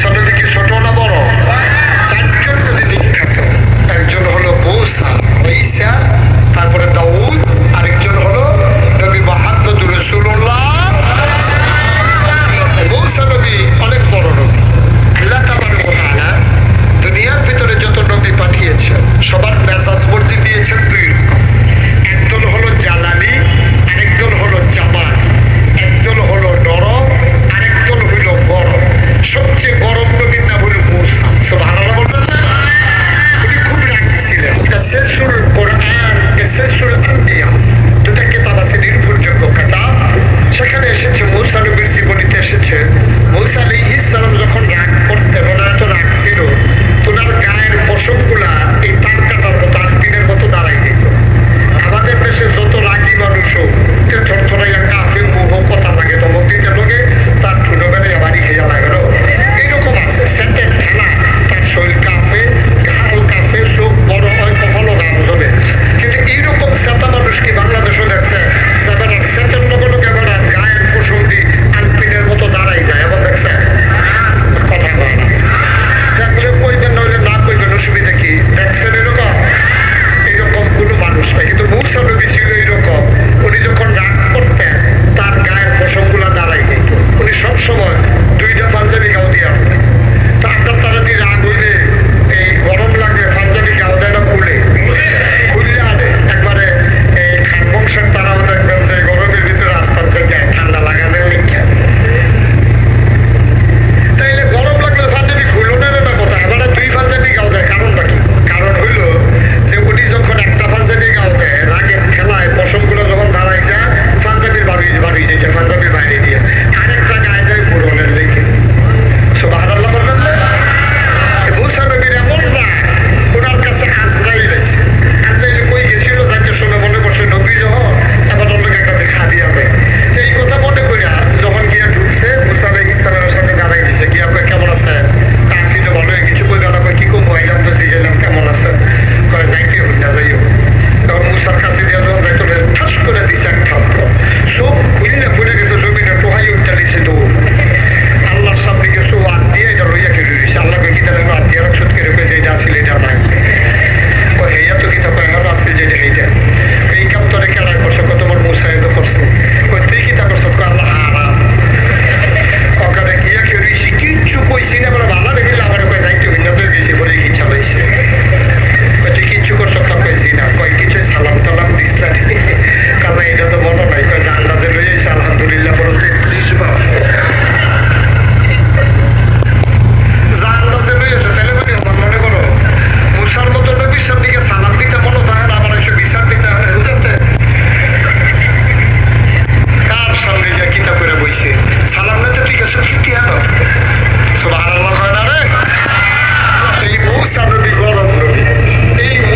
ছোটটি কি ছোট না বড়? চারজন নবী বিখ্যাত একজন হলো মৌসা ঈসা তারপরে দাউদ, আরেকজন হলো নবী মাহাম্মদ রসুল্লাহ মৌসা নবী অনেক বড় নবী। আল্লাহ তাবার দুনিয়ার ভিতরে যত নবী পাঠিয়েছেন, সবার মেসাজ ভর্তি দিয়েছেন দুই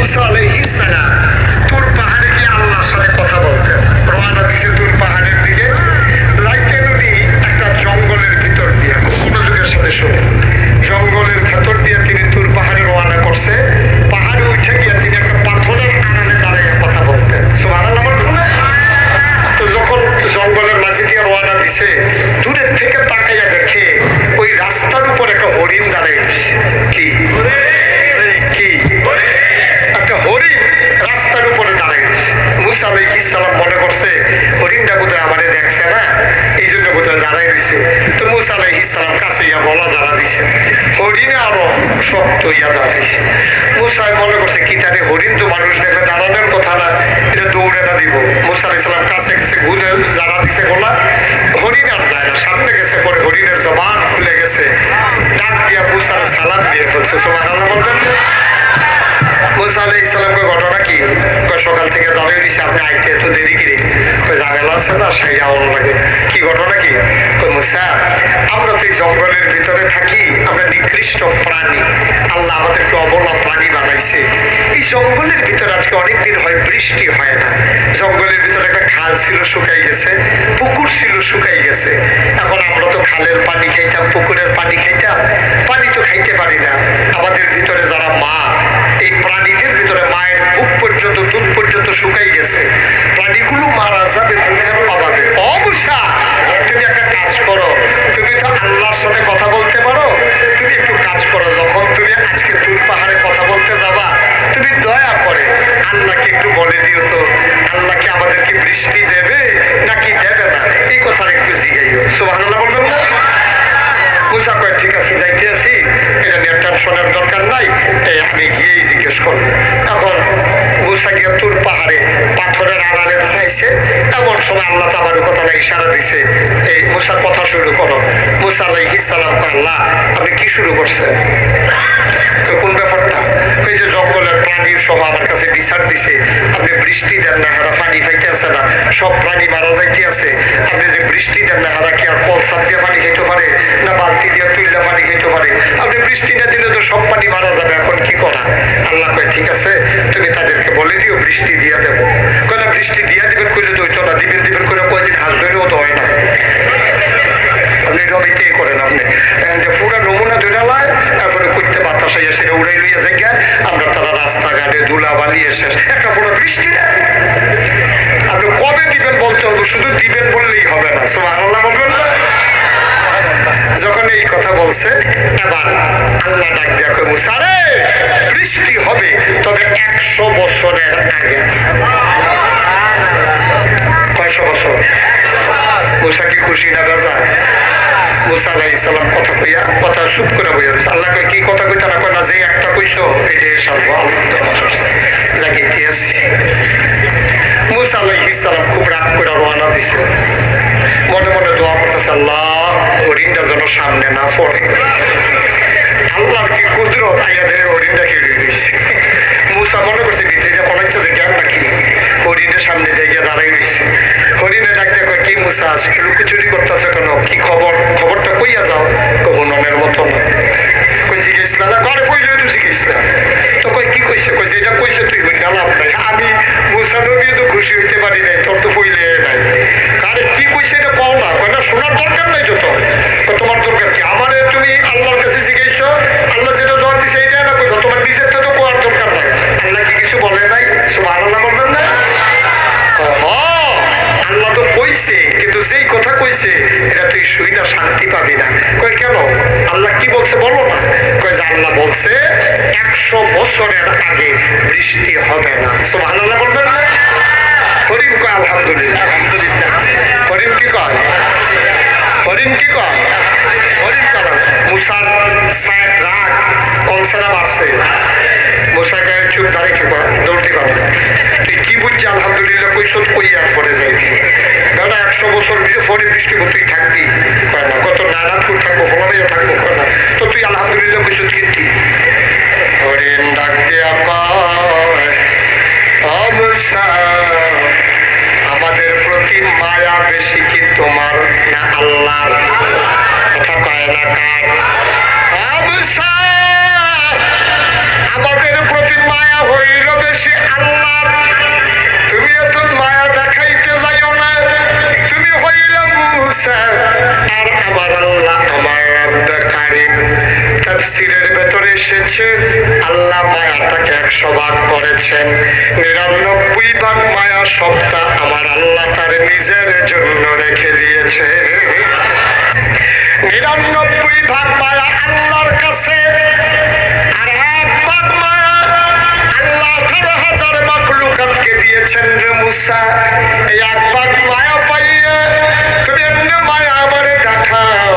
মুসা পাহাড়ে গিয়ে আল্লাহর সাথে কথা বলতেন। রওনা দিছে তুর পাহাড়ের দিকে। যাইতেন উনি একটা জঙ্গলের ভিতর দিয়ে মনোযোগের জঙ্গলের ভেতর দিয়ে তিনি তুর পাহাড়ে রওনা করছে। পাহাড়ে উঠে গিয়ে তিনি একটা পাথরের আড়ালে দাঁড়াইয়া কথা বলতেন। তো যখন জঙ্গলের মাঝে দিয়ে রওনা দিছে, দূরের থেকে তাকাইয়া দেখে আপনি আইতে এত দেরি করে। তো আছে না? আমার লাগে। কি ঘটনা কি? তো আমরা তো এই জঙ্গলের ভিতরে থাকি, আমরা নিকৃষ্ট প্রাণী। আল্লাহ আমাদেরকে অবলা প্রাণী বানাইছে। এই জঙ্গলের ভিতরে আজকে অনেকদিন হয়, বৃষ্টি হয় না। জঙ্গলের ভিতরে একটা খাল ছিল, শুকাই গেছে। পুকুর ছিল, শুকাই গেছে। এখন আমরা তো খালের পানি খাইতাম, পুকুরের পানি খাইতাম। পানি তো খাইতে পারি না। আমাদের ভিতরে যারা মা কাজ করো। তুমি তো আল্লাহর সাথে কথা বলতে পারো। তুমি একটু কাজ করো। যখন তুমি আজকে দূর পাহাড়ে কথা বলতে যাবা, তুমি দয়া করে আল্লাহকে একটু বলে দিও তো। আপনি বৃষ্টি দেন না, হারা পানি আছে না, সব প্রাণী মারা যাইতে আছে আপনি যে বৃষ্টি দেন না, হারা কি আর কল সাপ পানি খেতে পারে, না বালতি দিয়ে তুললে পানি খেতে পারে? আপনি বৃষ্টি না দিলে তো সব পানি মারা যাবে, এখন কি করা? আল্লাহ কয়, ঠিক আছে, তুমি তাদেরকে বলে দিও, বৃষ্টি দিয়ে দেবো। কয় বৃষ্টি দিয়ে দিবেন, কইলে তো না, দিবেন দিবেন করে কয়দিন হাত ধরেও তো হয় না। আপনি রবিতেই করেন আপনি। যে পুরা বাতাস সেটা উড়াই লইয়া জায়গা আমরা তারা রাস্তাঘাটে ধুলা বালিয়ে শেষ। একটা পুরো বৃষ্টি। আপনি কবে দিবেন বলতে হবে? শুধু দিবেন বললেই হবে না। সুবহানাল্লাহ বলবেন না? যখন এই কথা বলছে, এবার আল্লাহ ডাক দিয়া কই মুসা রে, বৃষ্টি হবে, তবে একশো বছরের আগে। কয়শো বছর? মুসা কি খুশি না বেজা মুসা আলাহ ইসলাম কথা কইয়া, কথা চুপ করে বইয়া রয়েছে আল্লাহ কই কি কথা কইতা না কয় না, যে একটা কইছো, এটাই সারবো জাগিতে আছি। মুসা আলাহ ইসলাম খুব রাগ করে রওনা দিছে। মনে মনে দোয়া করতেছে, আল্লাহ হরিণটা যেন সামনে না পড়ে। আল্লাহর কি কুদরত আইয়া দেয় হরিণটা খেয়ে রয়েছে মুসা মনে করছে ভিতরে কোনো হচ্ছে যে জ্ঞান নাকি? হরিণের সামনে দিয়ে দাঁড়াই রয়েছে। হরিণে ডাক দেখো, কি মুসা লুকোচুরি করতেছে কেন? কি খবর? খবরটা কইয়া যাও হুননের মতো না। আল্লাহ বলছে, একশো বছরের আগে বৃষ্টি হবে না। সুবহানাল্লাহ বলবেন? না হরিণ কয়, আলহামদুলিল্লাহ। হরিণ কি কয়? হরিণ কি কয়? হরিণ কয় মুসার সাহেব রাগ কমছে না বাড়ছে। মুসা চুপ দাঁড়িয়ে থাকো দৌড়তে পারো তুই কি বুঝছি আলহামদুলিল্লাহ কৈশোর কই আর পরে যাইবি দাদা একশো বছর পরে বৃষ্টি তুই থাকবি। কয় না, কত নারায়ণপুর থাকব, ফলাইয়া থাকব। আমাদের প্রতি মায়া বেশি কি তোমার? না আল্লাহর। কথা কয় না কার? আমাদের প্রতি মায়া হইল বেশি আল্লাহর। তুমি এত মায়া দেখাইতে যাইও না। তুমি হইল আর আমার আল্লাহ আমার কারিম। ভেতরে এসেছে। আল্লাহ মায়াটাকে একশো ভাগ করেছেন। নিরানব্বই ভাগ মায়া সবটা আমার আল্লাহ তার নিজের জন্য রেখে দিয়েছে। নিরানব্বই ভাগ মায়া আল্লাহর কাছে, আর এক ভাগ মায়া আল্লাহ আঠারো হাজার মাকলুকাতকে দিয়েছেন রে মুসা। এই এক ভাগ মায়া পাইয়ে তুমি এমনি মায়া আমারে দেখাও।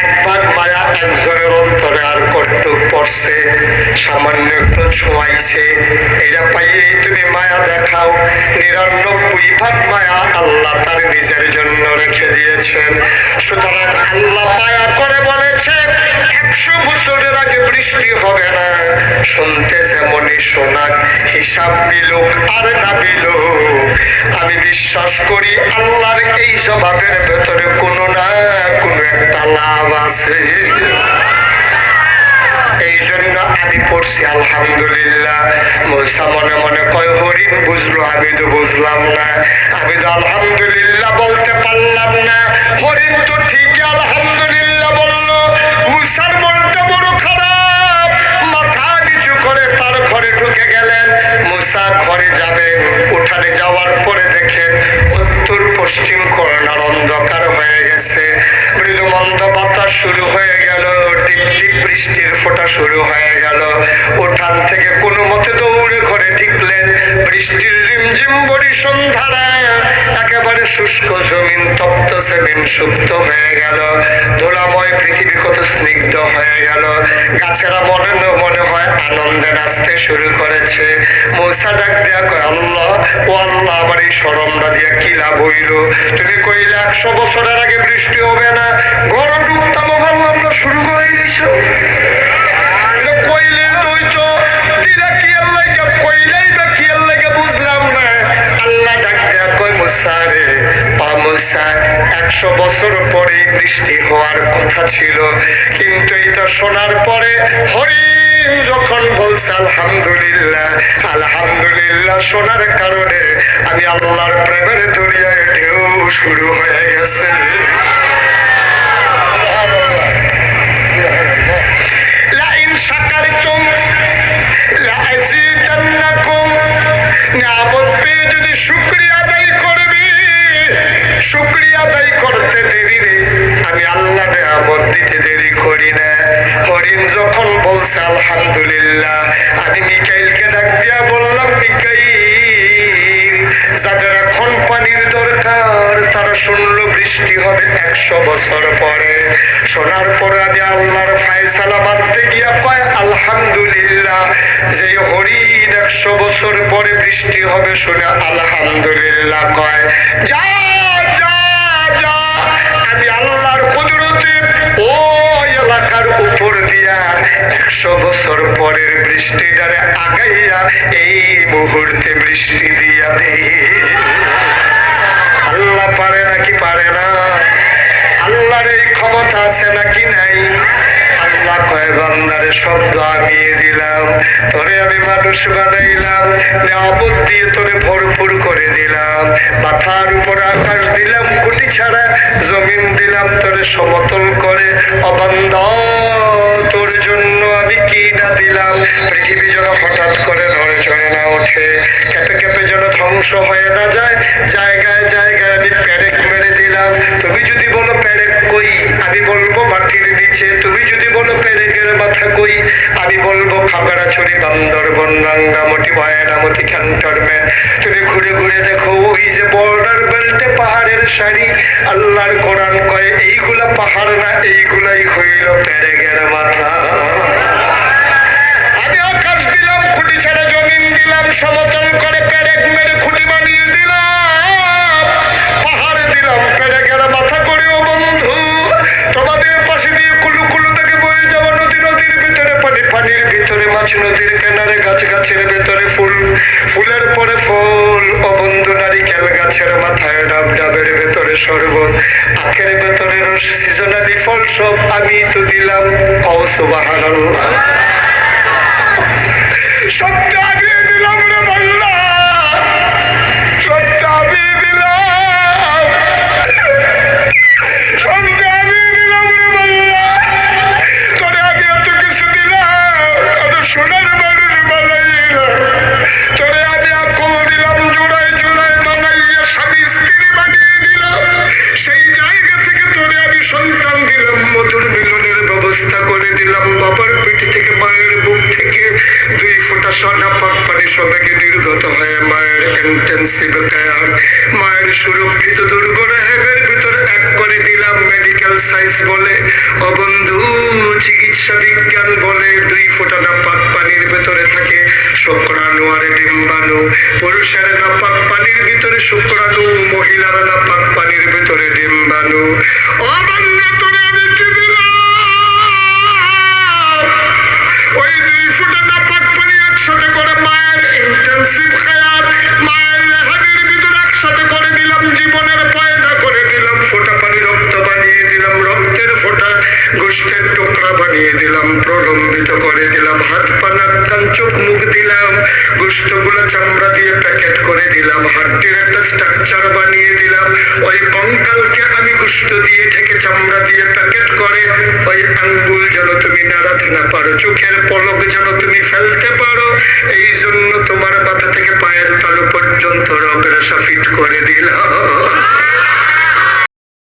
এক ভাগ মায়া একজনের অন্তরে আর কটুক পড়ছে সামান্য একটু ছোঁয়াইছে। এটা পাইয়েই তুমি মায়া দেখাও। নিরানব্বই ভাগ মায়া আল্লাহ তার নিজের জন্য রেখে দিয়েছেন। সুতরাং আল্লাহ মায়া করে বলেছে একশো বছরের আগে বৃষ্টি হবে না। শুনতে যেমনই শোনাক, হিসাব বিলুক আর না বিলুক আমি বিশ্বাস করি আল্লাহর এই জবাবের ভেতরে কোনো না কোনো একটা লাভ আছে। এই জন্য আমি পড়ছি, আলহামদুলিল্লাহ। মৌসা মনে মনে কয় হরিণ বুঝলো, আমি তো বুঝলাম না। আমি তো আলহামদুলিল্লাহ বলতে পারলাম না। হরিণ তো ঠিকই আলহামদুলিল্লাহ বলল মুসার মনটা বৃষ্টির ফোঁটা শুরু হয়ে গেল। উঠান থেকে কোনো মতে দৌড়ে ঘরে ঠিকলেন। বৃষ্টির রিমঝিম বড়ি সন্ধ্যারা একেবারে শুষ্ক জমিন, তপ্ত সেমিন সুপ্ত হয়ে গেল। ধুলাময় পৃথিবী কত স্নিগ্ধ হয়ে গেল। গাছেরা মনে মনে হয় আনন্দে নাচতে শুরু করেছে। মৌসা ডাক দেয়া কয়, আল্লাহ, ও আল্লাহ, আমার এই সরমটা দিয়া কি লাভ হইল? তুমি কইলে, একশো বছরের আগে বৃষ্টি হবে না। ঘর ডুবতাম ভাবলাম শুরু করে দিয়েছ। কইলে তুই তো দিরা কি আল্লাহ কইলেই বা কি দেয়া কয় মুসা রে পা একশো বছর পরে বৃষ্টি হওয়ার কথা ছিল। কিন্তু এটা শোনার পরে হরিণ যখন বলছে, আলহামদুলিল্লাহ আলহামদুলিল্লাহ শোনার কারণে আমি আল্লাহর প্রেমের দরিয়ায় ঢেউ শুরু হয়ে গেছে। শাকারতুম লাযিদান্নাকুম নিয়ামত পেয়ে যদি শুকরিয়া আদায় করবে শুকরিয়া আদায় করতে দেরি রে। আমি আল্লাহ নিয়ামত দিতে দেরি করি না। হরিণ যখন বলছে, আলহামদুলিল্লাহ। আমি মিকাইলকে ডাক দিয়া বললাম, মিকাইল, যাদের এখন পানির দরকার, তারা শুনলো বৃষ্টি হবে একশো বছর পরে। শোনার পরে আমি আল্লাহর ফায়সালা মানতে গিয়া পায় আলহামদুলিল্লাহ। যে হরিণ একশো বছর পরে বৃষ্টি হবে শুনে আলহামদুলিল্লাহ কয় যা বছর পরের বৃষ্টিটারে আগাইয়া এই মুহূর্তে বৃষ্টি দিয়া দেই আল্লাহ পারে নাকি পারে না? আল্লাহর এই ক্ষমতা আছে নাকি নাই? আল্লাহ কয়, বান্দারে, শব্দ আমি দিলাম, তোরে আমি মানুষ বানাইলাম নিয়ামত দিয়ে তোরে ভরপুর করে দিলাম। তুমি ঘুরে ঘুরে দেখো, ওই যে বর্ডার বেল্টে পাহাড়ের শাড়ি আল্লাহর কোরআন কয়, এইগুলা পাহাড় না, এইগুলাই হইল প্যারেকের মাথা। আমি দিলাম, খুঁটি ছাড়া জমিন দিলাম, সমতল করে প্যারেক মেরে খুঁটি বানিয়ে দিলাম। পাহাড়ে দিলাম প্যারেকের মাথা করেও বন্ধু, তোমাদের পাশে দিয়ে কুলু ভিতরে পানির ভিতরে, মাছ নদীর কিনারে গাছ গাছের ভেতরে ফুল, ফুলের পরে ফুল। অবন্ধু নারী খেল গাছের মাথায় ডাব ডাবের ভেতরে শরবত। আখের ভেতরে রস, সিজনালি ফল সব আমি তো দিলাম। অসুবাহারাল্লাহ সবটা আমি দিলাম বিজ্ঞান বলে দুই পানির ভেতরে থাকে শুক্রাণু আর ডিম্বাণু। পুরুষের পানির ভিতরে শুক্রাণু, মহিলার পানির ডিম্বাণু। তোরে কি ওই দুই ফুটা নাপাক পানি একসাথে করে মায়ের ইন্টেন্সিভ খায়ার গোষ্ঠের টুকরা বানিয়ে দিলাম, প্রলম্বিত করে দিলাম, হাত পা নাক চোখ মুখ দিলাম গোষ্ঠগুলো চামড়া দিয়ে প্যাকেট করে দিলাম হাড্ডির একটা স্ট্রাকচার বানিয়ে দিলাম। ওই কঙ্কালকে আমি গোষ্ঠ দিয়ে ঢেকে চামড়া দিয়ে প্যাকেট করে, ওই আঙ্গুল যেন তুমি নাড়াতে না পারো, চোখের পলক যেন তুমি ফেলতে পারো, এই জন্য তোমার মাথা থেকে পায়ের তালু পর্যন্ত রবের ফিট করে দিলাম।